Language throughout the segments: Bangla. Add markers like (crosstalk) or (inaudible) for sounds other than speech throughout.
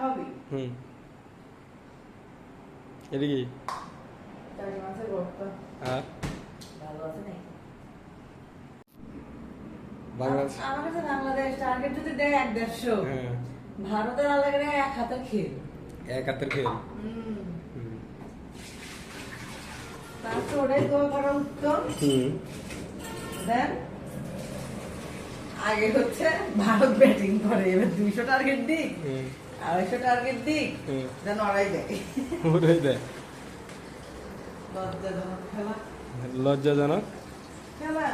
স্বাভাবিক হুম। এটা কি? হ্যাঁ। ভালো আছে নাকি? বাংলাদেশ। আমার কাছে বাংলাদেশ টার্গেট যদি দেয় এক দেড়শো। হ্যাঁ। ভারতের আলাদা এক হাতের খেল। এক হাতের খেল। হুম। হুম। তারপর ওটাই দোয়া করা উত্তম দেন। আগে হচ্ছে ভারত ব্যাটিং করে। এবার দুইশো টার্গেট হুম। আড়াইশো টার্গেট দিক যেন ওরাই দেয়। ওটাই দেয়। লজ্জাজনক খেলা। খেলা?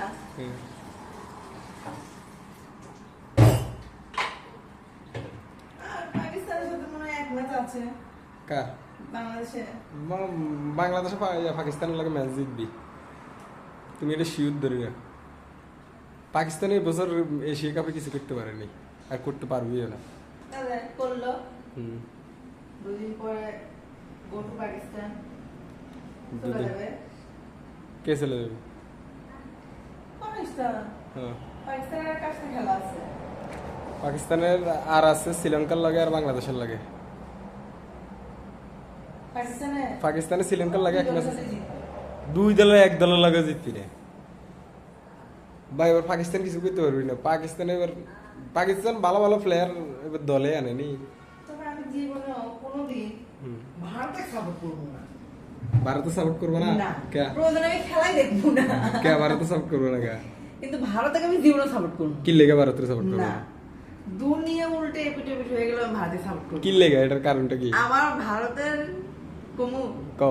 বাংলাদেশে। পাকিস্তানের লাগে ম্যাচ জিতবি। তুমি এটা শিওর ধরে রাখ। পাকিস্তান এই বছর এশিয়া কাপে কিছু করতে পারেনি। আর করতে পারবিও না। করল। দুদিন পরে গো টু পাকিস্তান চলে যাবে। কে চলে যাবে? পাকিস্তান হ্যাঁ। পাকিস্তানের কাছে খেলা আছে? পাকিস্তানের আর আছে শ্রীলঙ্কার লাগে আর বাংলাদেশের লাগে। পাকিস্তানে? শ্রীলঙ্কার লাগে এক দুই ম্যাচ। দুই দলের এক দলের লাগে জিতবি রে। ভাই এবার পাকিস্তান কিছু করতে পারবি না। পাকিস্তানে এবার পাকিস্তান ভালো ভালো প্লেয়ার এবার দলে আনেনি। ভারতে সাপোর্ট করব না। কে? খেলাই দেখব না। কে ভারতে সাপোর্ট করব না কে? কিন্তু ভারতকে আমি জীবনে সাপোর্ট করব কি লেগে ভারতের সাপোর্ট করব? না। দুনিয়া উল্টে এপিট এপিট হয়ে গেলে ভারতে সাপোর্ট করব কি লেগে? এটার কারণটা কি? আমার ভারতের কোমু ক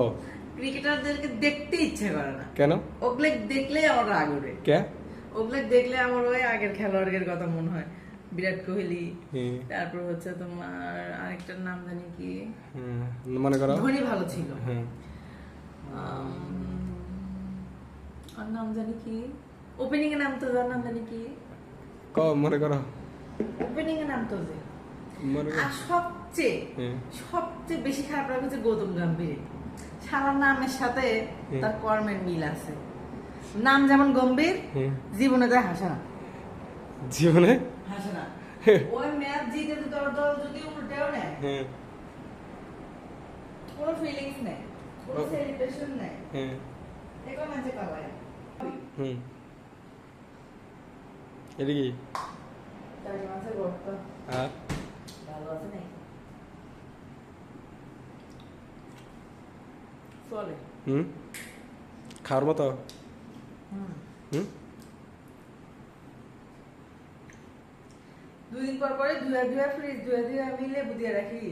ক্রিকেটারদেরকে দেখতে ইচ্ছে করে না। কেন? ওগুলো দেখলেই আমার রাগ ওঠে কে? ওগুলো দেখলে আমার ওই আগের খেলোয়াড়ের কথা মনে হয়। বিরাট কোহলি তারপর হচ্ছে তোমার আরেকটার নাম জানি কি? মনে করো। ধোনি ভালো ছিল। আর নাম জানি কি? ওপেনিং এর নাম তো যার নাম জানি কি? ক মনে করো। ওপেনিং এর নাম তো যে। আর সবচেয়ে সবচেয়ে বেশি খারাপ লাগে হচ্ছে গৌতম গম্ভীর। সারা নামের সাথে তার কর্মের মিল আছে। নাম যেমন গম্ভীর জীবনে তাই হাসে জীবনে? হাসে না (laughs) ওই ম্যাচ জিতে তো তোর দল যদি উল্টেও নেয়। হ্যাঁ। কোনো ফিলিংস নেই কোনো সেলিব্রেশন নেই। হ্যাঁ। এগুলো ম্যাচে পাবায় হুম। এটা কি? চারি মাসের ভর্তা আর? ভালো আছে নাকি? চলে। হুম? খাওয়ার মতো? হুম। হুম? দুই দিন পর পরে ধুয়ে ধুয়ে ফ্রিজ ধুয়ে ধুয়ে আমি লেবু দিয়ে রাখি।